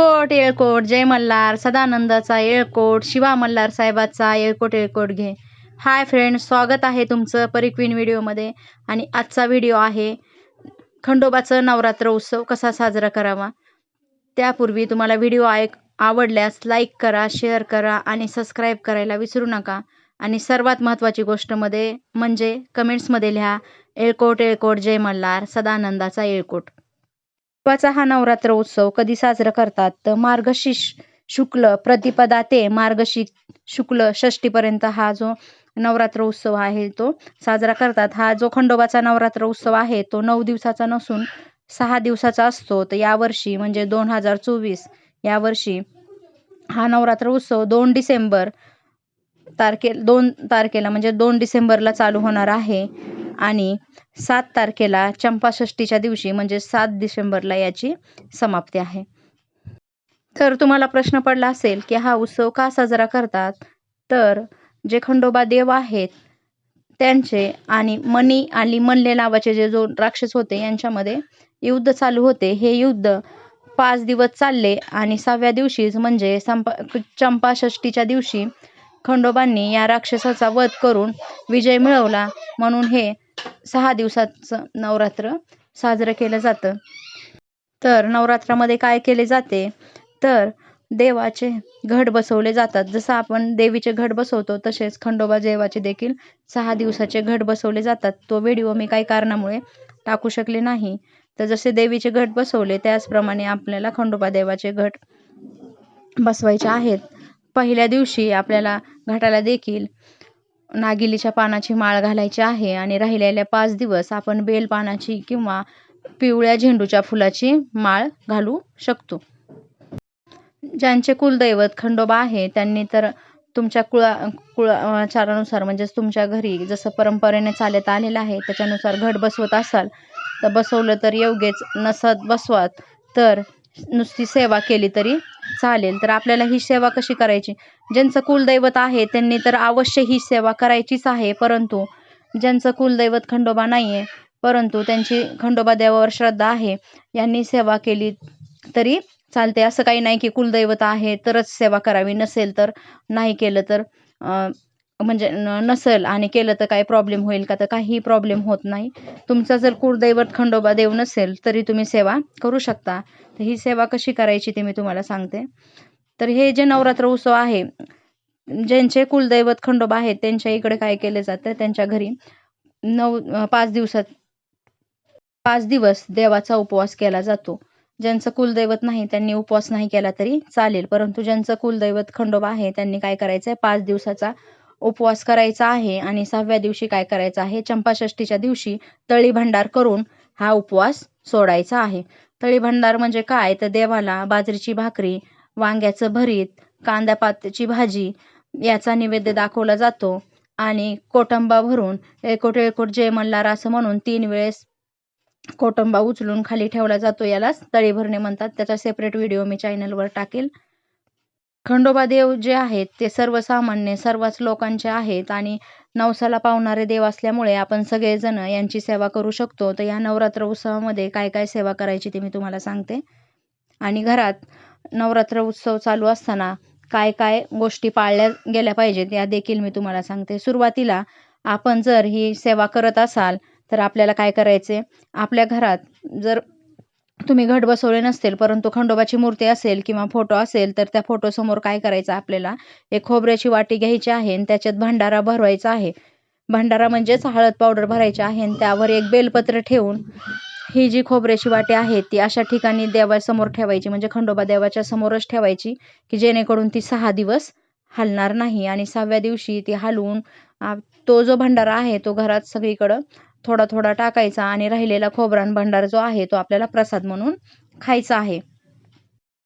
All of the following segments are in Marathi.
येळकोट येळकोट जय मल्हार सदानंदाचा येळकोट शिवा मल्हार साहेबाचा येळकोट येळकोट घे. हाय फ्रेंड्स स्वागत आहे तुमचं परिक्वीन व्हिडिओमध्ये. आणि आजचा व्हिडिओ आहे खंडोबाचं नवरात्र उत्सव कसा साजरा करावा. त्यापूर्वी तुम्हाला व्हिडिओ ऐक आवडल्यास लाईक करा शेअर करा आणि सबस्क्राईब करायला विसरू नका. आणि सर्वात महत्त्वाची गोष्टमध्ये म्हणजे कमेंट्समध्ये लिहा येळकोट येळकोट जय मल्हार सदानंदाचा येळकोट. खंडोबाचा हा नवरात्र उत्सव कधी साजरा करतात? तर मार्गशीर्ष शुक्ल प्रतिपदा ते मार्गशी शुक्ल षष्टीपर्यंत हा जो नवरात्र उत्सव आहे तो साजरा करतात. हा जो खंडोबाचा नवरात्र उत्सव आहे तो नऊ दिवसाचा नसून सहा दिवसाचा असतो. तर यावर्षी म्हणजे दोन हजार चोवीस यावर्षी हा नवरात्र उत्सव दोन डिसेंबर तारखे दोन तारखेला म्हणजे दोन डिसेंबरला चालू होणार आहे. आणि सात तारखेला चंपाषष्टीच्या दिवशी म्हणजे सात डिसेंबरला याची समाप्ती आहे. तर तुम्हाला प्रश्न पडला असेल की हा उत्सव का साजरा करतात? तर जे खंडोबा देव आहेत त्यांचे आणि मनी आणि मल्ले नावाचे जे जो राक्षस होते यांच्यामध्ये युद्ध चालू होते. हे युद्ध पाच दिवस चालले आणि सहाव्या दिवशीच म्हणजे संपा चंपाषष्टीच्या दिवशी खंडोबांनी या राक्षसाचा वध करून विजय मिळवला. म्हणून हे सहा दिवसाचं नवरात्र साजरं केलं जातं. तर नवरात्रामध्ये काय केले जाते? तर देवाचे घट बसवले जातात. जसं आपण देवीचे घट बसवतो तसेच खंडोबा देवाचे देखील सहा दिवसाचे घट बसवले जातात. तो व्हिडिओ मी काही कारणामुळे टाकू शकले नाही. तर जसे देवीचे घट बसवले त्याचप्रमाणे आपल्याला खंडोबा देवाचे घट बसवायचे आहेत. पहिल्या दिवशी आपल्याला घटाला देखील नागिलीच्या पानाची माळ घालायची आहे आणि राहिलेल्या पाच दिवस आपण बेल पानाची किंवा पिवळ्या झेंडूच्या फुलाची माळ घालू शकतो. ज्यांचे कुलदैवत खंडोबा आहे त्यांनी तर तुमच्या कुळा कुळाचारानुसार म्हणजेच तुमच्या घरी जसं परंपरेने चालत आलेलं आहे त्याच्यानुसार घट बसवत असाल तर बसवलं तर योग्यच नसत बसवात तर नुसती सेवा केली तरी चालेल. तर आपल्याला ही सेवा कशी करायची? ज्यांचं कुलदैवत आहे त्यांनी तर अवश्य ही सेवा करायचीच आहे परंतु ज्यांचं कुलदैवत खंडोबा नाही आहे परंतु त्यांची खंडोबा देवावर श्रद्धा आहे यांनी सेवा केली तरी चालते असं काही नाही की कुलदैवत आहे तरच सेवा करावी. नसेल तर नाही केलं तर म्हणजे नसेल आणि केलं तर काही प्रॉब्लेम होईल का? तर काहीही प्रॉब्लेम होत नाही. तुमचा जर कुलदैवत खंडोबा देव नसेल तरी तुम्ही सेवा करू शकता. तर ही सेवा कशी करायची ते मी तुम्हाला सांगते. तर हे जे नवरात्र उत्सव आहे ज्यांचे कुलदैवत खंडोबा आहेत त्यांच्या इकडे काय केले जातं? त्यांच्या घरी नऊ पाच दिवसात पाच दिवस देवाचा उपवास केला जातो. ज्यांचं कुलदैवत नाही त्यांनी उपवास नाही केला तरी चालेल. परंतु ज्यांचं कुलदैवत खंडोबा आहे त्यांनी काय करायचं आहे पाच दिवसाचा उपवास करायचा आहे आणि सहाव्या दिवशी काय करायचं आहे? चंपाषष्टीच्या दिवशी तळी भंडार करून हा उपवास सोडायचा आहे. तळी भंडार म्हणजे काय? तर देवाला बाजरीची भाकरी वांग्याचं भरीत कांद्यापात्याची भाजी याचा नैवेद्य दाखवला जातो आणि कोटंबा भरून एकोट एकोट जय मल्हार असं म्हणून तीन वेळेस कोटंबा उचलून खाली ठेवला जातो. यालाच तळी भरणे म्हणतात. त्याचा सेपरेट व्हिडिओ मी चॅनलवर टाकेल. खंडोबा देव जे आहेत ते सर्वसामान्य सर्वच लोकांचे आहेत आणि नवसाला पावणारे देव असल्यामुळे आपण सगळेजण यांची सेवा करू शकतो. तर या नवरात्र उत्सवामध्ये काय काय सेवा करायची ते मी तुम्हाला सांगते. आणि घरात नवरात्र उत्सव चालू असताना काय काय गोष्टी पाळल्या गेल्या पाहिजेत या देखील मी तुम्हाला सांगते. सुरुवातीला आपण जर ही सेवा करत असाल तर आपल्याला काय करायचे? आपल्या घरात जर तुम्ही घट बसवले नसतील परंतु खंडोबाची मूर्ती असेल किंवा फोटो असेल तर त्या फोटोसमोर काय करायचं आपल्याला? एक खोबऱ्याची वाटी घ्यायची आहे आणि त्याच्यात भंडारा भरवायचा आहे. भंडारा म्हणजेच हळद पावडर भरायची आहे आणि त्यावर एक बेलपत्र ठेवून ही जी खोबऱ्याची वाटी आहे ती अशा ठिकाणी देवासमोर ठेवायची म्हणजे खंडोबा देवाच्या समोरच ठेवायची की जेणेकरून ती सहा दिवस हलणार नाही आणि सहाव्या दिवशी ती हलवून तो जो भंडारा आहे तो घरात सगळीकडं थोडा थोडा टाकायचा आणि राहिलेला खोबरान भंडार जो आहे तो आपल्याला प्रसाद म्हणून खायचा आहे.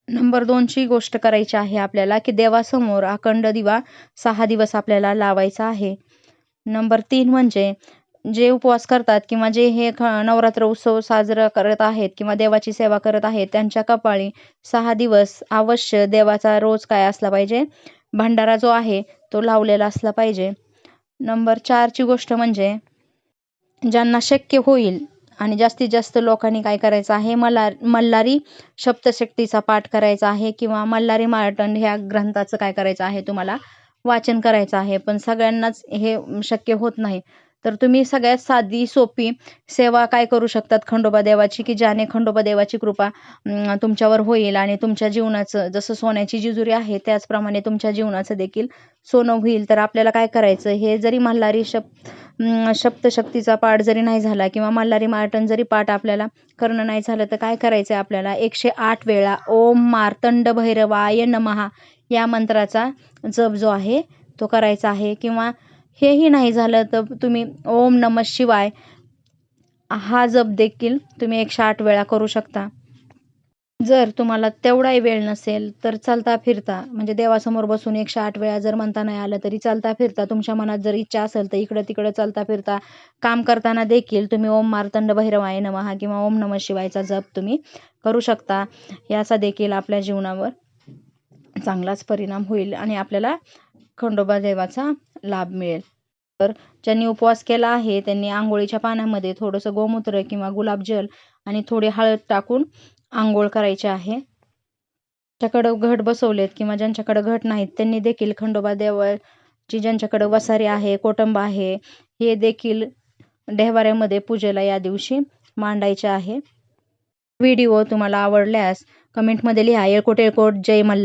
नंबर दोनची गोष्ट करायची आहे आपल्याला की देवासमोर अखंड दिवा सहा दिवस आपल्याला लावायचा आहे. नंबर तीन म्हणजे जे उपवास करतात किंवा जे हे ख नवरात्र उत्सव साजरा करत आहेत किंवा देवाची सेवा करत आहेत त्यांच्या कपाळी सहा दिवस अवश्य देवाचा रोज काय असला पाहिजे? भंडारा जो आहे तो लावलेला असला पाहिजे. नंबर चारची गोष्ट म्हणजे ज्यांना शक्य होईल आणि जास्तीत जास्त लोकांनी काय करायचं आहे? मला मल्हारी सप्तशक्तीचा पाठ करायचा आहे किंवा मल्हारी मार्तंड ह्या ग्रंथाचं काय करायचं आहे? तुम्हाला वाचन करायचं आहे. पण सगळ्यांनाच हे शक्य होत नाही. तर तुम्ही सगळ्यात साधी सोपी सेवा काय करू शकतात खंडोबा देवाची? की ज्याने खंडोबा देवाची कृपा तुमच्यावर होईल आणि तुमच्या जीवनाचं जसं सोन्याची जिजुरी आहे त्याचप्रमाणे तुमच्या जीवनाचं देखील सोनं होईल. तर आपल्याला काय करायचं? हे जरी मल्हारी शप शप्तशक्तीचा पाठ जरी नाही झाला किंवा मल्हारी मार्टन जरी पाठ आपल्याला करणं नाही झालं तर काय करायचं आहे आपल्याला? एकशे आठ वेळा ओम मार्तंड भैरवाय नमहा या मंत्राचा जप जो आहे तो करायचा आहे. किंवा हेही नाही झालं तर तुम्ही ओम नम शिवाय हा जप देखील तुम्ही एकशे आठ वेळा करू शकता. जर तुम्हाला तेवढाही वेळ नसेल तर चालता फिरता म्हणजे देवासमोर बसून एकशे आठ वेळा जर म्हणता नाही आलं तरी चालता फिरता. तुमच्या मनात जर इच्छा असेल तर इकडं तिकडं चालता फिरता. काम करताना देखील तुम्ही ओम मार्तंड भैरवाय नमहा किंवा ओम नम शिवायचा जप तुम्ही करू शकता. याचा देखील आपल्या जीवनावर चांगलाच परिणाम होईल आणि आपल्याला खंडोबा देवाचा लाभ मिळेल. तर ज्यांनी उपवास केला आहे त्यांनी आंघोळीच्या पाण्यामध्ये थोडंसं गोमूत्र किंवा गुलाबजल आणि थोडी हळद टाकून आंघोळ करायची आहे. ज्यांच्याकडं घट बसवलेत किंवा ज्यांच्याकडं घट नाहीत त्यांनी देखील खंडोबा देवाची ज्यांच्याकडं वसारी आहे कोटंबा आहे हे देखील देहवाऱ्यामध्ये पूजेला या दिवशी मांडायचे आहे. व्हिडिओ तुम्हाला आवडल्यास कमेंटमध्ये लिहा. येळकोट येळकोट जय मल्हार.